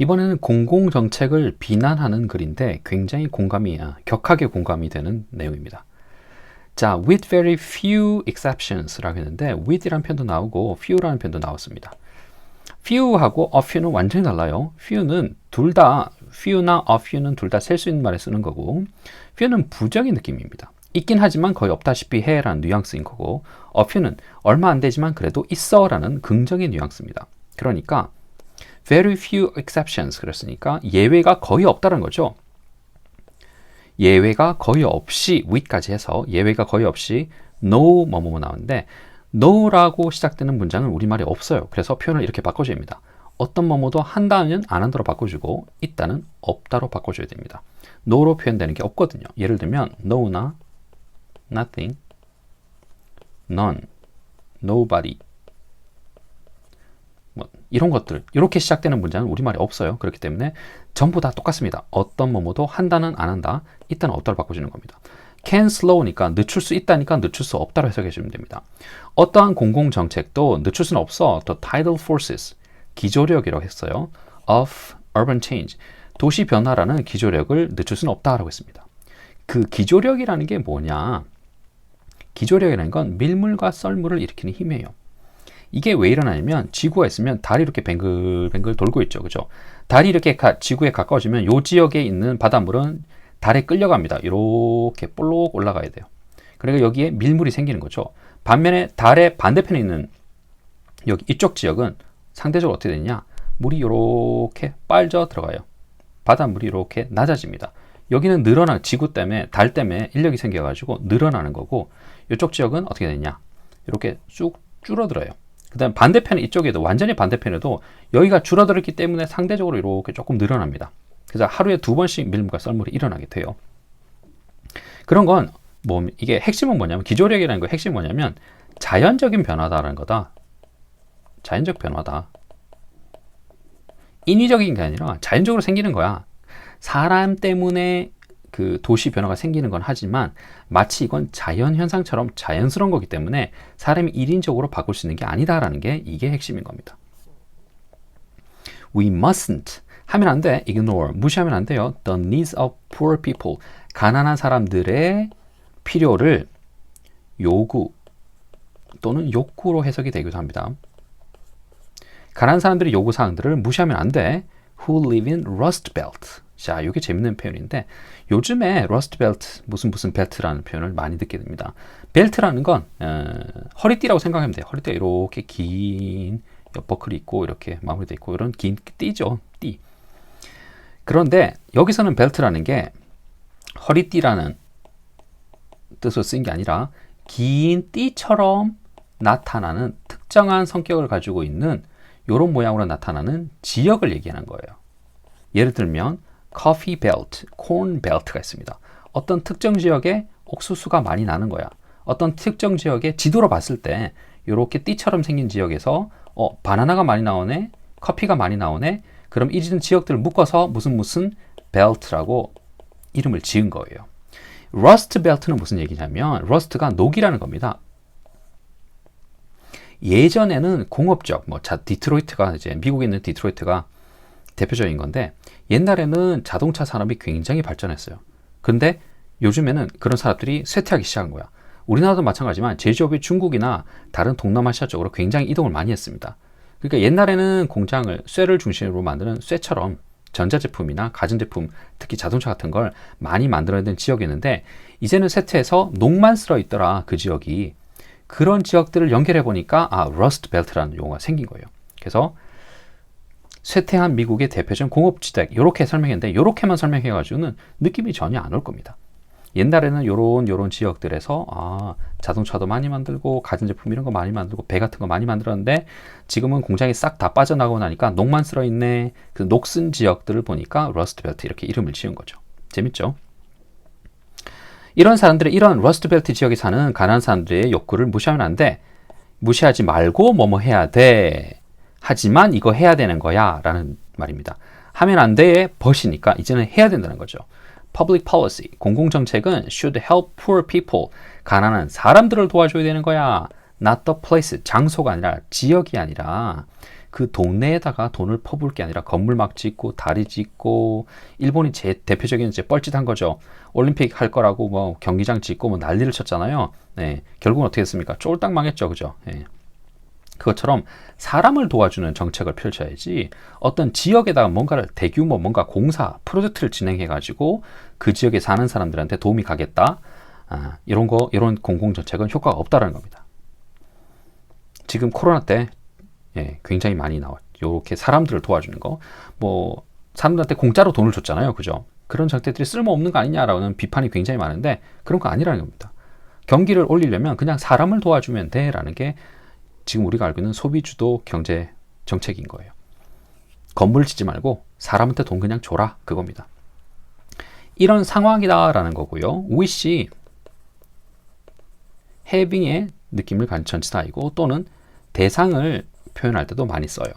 이번에는 공공정책을 비난하는 글인데 굉장히 공감이, 아, 격하게 공감이 되는 내용입니다. 자, with very few exceptions라고 했는데 with이라는 표현도 나오고 few라는 표현도 나왔습니다. few하고 a few는 완전히 달라요. few는 둘 다 few나 a few는 둘 다 셀 수 있는 말에 쓰는 거고 few는 부정의 느낌입니다. 있긴 하지만 거의 없다시피 해라는 뉘앙스인 거고 a few는 얼마 안 되지만 그래도 있어라는 긍정의 뉘앙스입니다. 그러니까 very few exceptions 그랬으니까 예외가 거의 없다는 거죠. 예외가 거의 없이 with까지 해서 예외가 거의 없이 no 뭐뭐 나오는데 no라고 시작되는 문장은 우리말에 없어요. 그래서 표현을 이렇게 바꿔줍니다. 어떤 뭐뭐도 한다는 안 한다로 바꿔주고 있다는 없다로 바꿔줘야 됩니다. no로 표현되는 게 없거든요. 예를 들면 no나 nothing, none, nobody 뭐 이런 것들 이렇게 시작되는 문장은 우리말에 없어요. 그렇기 때문에 전부 다 똑같습니다. 어떤 뭐뭐도 한다는 안 한다, 있다는 없다로 바꿔주는 겁니다. can slow니까 늦출 수 있다니까 늦출 수 없다로 해석해 주면 됩니다. 어떠한 공공 정책도 늦출 수는 없어. The tidal forces 기조력이라고 했어요. of urban change 도시 변화라는 기조력을 늦출 수는 없다라고 했습니다. 그 기조력이라는 게 뭐냐? 기조력이라는 건 밀물과 썰물을 일으키는 힘이에요. 이게 왜 일어나냐면 지구가 있으면 달이 이렇게 뱅글뱅글 돌고 있죠. 그죠? 달이 이렇게 가, 지구에 가까워지면 요 지역에 있는 바닷물은 달에 끌려갑니다. 이렇게 볼록 올라가야 돼요. 그러니까 여기에 밀물이 생기는 거죠. 반면에 달의 반대편에 있는 여기 이쪽 지역은 상대적으로 어떻게 되냐? 물이 이렇게 빨져 들어가요. 바닷물이 이렇게 낮아집니다. 여기는 늘어나 지구 때문에 달 때문에 인력이 생겨가지고 늘어나는 거고 이쪽 지역은 어떻게 되냐? 이렇게 쭉 줄어들어요. 그다음 반대편 이쪽에도 완전히 반대편에도 여기가 줄어들었기 때문에 상대적으로 이렇게 조금 늘어납니다. 그래서 하루에 두 번씩 밀물과 썰물이 일어나게 돼요. 그런 건 뭐 이게 핵심은 뭐냐면 기조력이라는 거 핵심이 뭐냐면 자연적인 변화다라는 거다. 자연적 변화다. 인위적인 게 아니라 자연적으로 생기는 거야. 사람 때문에 그 도시 변화가 생기는 건 하지만 마치 이건 자연 현상처럼 자연스러운 거기 때문에 사람이 일인적으로 바꿀 수 있는 게 아니다라는 게 이게 핵심인 겁니다. We mustn't 하면 안 돼. ignore 무시하면 안 돼요. The needs of poor people 가난한 사람들의 필요를 요구 또는 욕구로 해석이 되기도 합니다. 가난한 사람들의 요구 사항들을 무시하면 안 돼. Who live in Rust Belt 자, 이게 재밌는 표현인데 요즘에 러스트 벨트 무슨 무슨 벨트라는 표현을 많이 듣게 됩니다. 벨트라는 건 어, 허리띠라고 생각하면 돼요. 허리띠가 이렇게 긴 버클이 있고 이렇게 마무리돼 있고 이런 긴 띠죠. 띠. 그런데 여기서는 벨트라는 게 허리띠라는 뜻으로 쓰인 게 아니라 긴 띠처럼 나타나는 특정한 성격을 가지고 있는 이런 모양으로 나타나는 지역을 얘기하는 거예요. 예를 들면 커피 벨트, 콘 벨트가 있습니다. 어떤 특정 지역에 옥수수가 많이 나는 거야. 어떤 특정 지역에 지도로 봤을 때 이렇게 띠처럼 생긴 지역에서 어, 바나나가 많이 나오네, 커피가 많이 나오네. 그럼 이 지역들을 묶어서 무슨 무슨 벨트라고 이름을 지은 거예요. 러스트 벨트는 무슨 얘기냐면 러스트가 녹이라는 겁니다. 예전에는 공업적, 뭐 자, 디트로이트가 이제 미국에 있는 디트로이트가 대표적인 건데 옛날에는 자동차 산업이 굉장히 발전했어요. 근데 요즘에는 그런 사람들이 쇠퇴하기 시작한 거야. 우리나라도 마찬가지지만 제조업이 중국이나 다른 동남아시아 쪽으로 굉장히 이동을 많이 했습니다. 그러니까 옛날에는 공장을 쇠를 중심으로 만드는 쇠처럼 전자제품이나 가전제품, 특히 자동차 같은 걸 많이 만들어내는 지역이었는데 이제는 쇠퇴해서 녹만 쓸어 있더라 그 지역이 그런 지역들을 연결해 보니까 아 러스트 벨트라는 용어가 생긴 거예요. 그래서 쇠퇴한 미국의 대표적인 공업지대 이렇게 설명했는데 이렇게만 설명해 가지고는 느낌이 전혀 안 올 겁니다. 옛날에는 요런 요런 지역들에서 아 자동차도 많이 만들고 가전제품 이런 거 많이 만들고 배 같은 거 많이 만들었는데 지금은 공장이 싹 다 빠져나가고 나니까 녹만 쓸어 있네 그 녹슨 지역들을 보니까 러스트벨트 이렇게 이름을 지은 거죠 재밌죠 이런 사람들의 이런 러스트벨트 지역에 사는 가난한 사람들의 욕구를 무시하면 안 돼. 무시하지 말고 뭐뭐 해야 돼. 하지만 이거 해야 되는 거야. 라는 말입니다. 하면 안 돼의 벗이니까 이제는 해야 된다는 거죠. Public policy, 공공정책은 should help poor people, 가난한 사람들을 도와줘야 되는 거야. Not the place, 장소가 아니라 지역이 아니라 그 동네에다가 돈을 퍼부을 게 아니라 건물 막 짓고 다리 짓고 일본이 제 대표적인 이제 뻘짓한 거죠. 올림픽 할 거라고 뭐 경기장 짓고 뭐 난리를 쳤잖아요. 네, 결국은 어떻게 됐습니까? 쫄딱 망했죠, 그죠? 예. 그것처럼 사람을 도와주는 정책을 펼쳐야지 어떤 지역에다가 뭔가를 대규모 뭔가 공사 프로젝트를 진행해 가지고 그 지역에 사는 사람들한테 도움이 가겠다 아, 이런 거 이런 공공 정책은 효과가 없다라는 겁니다. 지금 코로나 때 예, 굉장히 많이 나와 이렇게 사람들을 도와주는 거 뭐 사람들한테 공짜로 돈을 줬잖아요, 그죠? 그런 정책들이 쓸모 없는 거 아니냐라는 비판이 굉장히 많은데 그런 거 아니라는 겁니다. 경기를 올리려면 그냥 사람을 도와주면 돼라는 게 지금 우리가 알고 있는 소비주도 경제 정책인 거예요. 건물 짓지 말고 사람한테 돈 그냥 줘라 그겁니다. 이런 상황이다라는 거고요. wish having의 느낌을 전치사이고 또는 대상을 표현할 때도 많이 써요.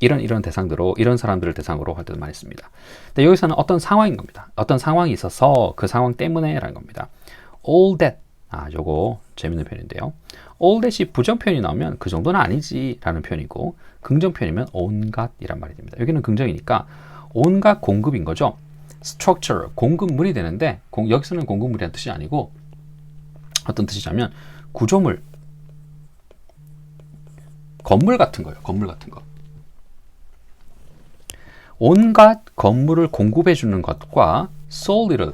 이런 이런 대상들로 이런 사람들을 대상으로 할 때도 많이 씁니다. 근데 여기서는 어떤 상황인 겁니다. 어떤 상황이 있어서 그 상황 때문에라는 겁니다. all that 아 요거 재밌는 표현인데요. all that이 부정 표현이 나오면 그 정도는 아니지라는 표현이고 긍정 표현이면 온갖이란 말이 됩니다. 여기는 긍정이니까 온갖 공급인 거죠. structure 공급물이 되는데 공, 여기서는 공급물이라는 뜻이 아니고 어떤 뜻이냐면 구조물 건물 같은 거예요. 건물 같은 거. 온갖 건물을 공급해 주는 것과 solid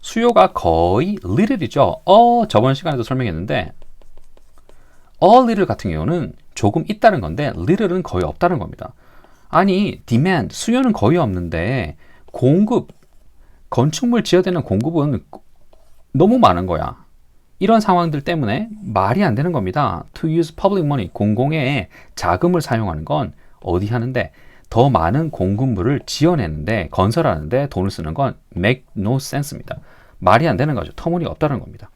수요가 거의 little이죠. 어 저번 시간에도 설명했는데 a little 같은 경우는 조금 있다는 건데 little은 거의 없다는 겁니다. 아니 demand 수요는 거의 없는데 공급 건축물 지어야 되는 공급은 너무 많은 거야. 이런 상황들 때문에 말이 안 되는 겁니다. To use public money, 공공의 자금을 사용하는 건 어디 하는데 더 많은 공급물을 지어내는데 건설하는데 돈을 쓰는 건 make no sense입니다. 말이 안 되는 거죠. 터무니 없다는 겁니다.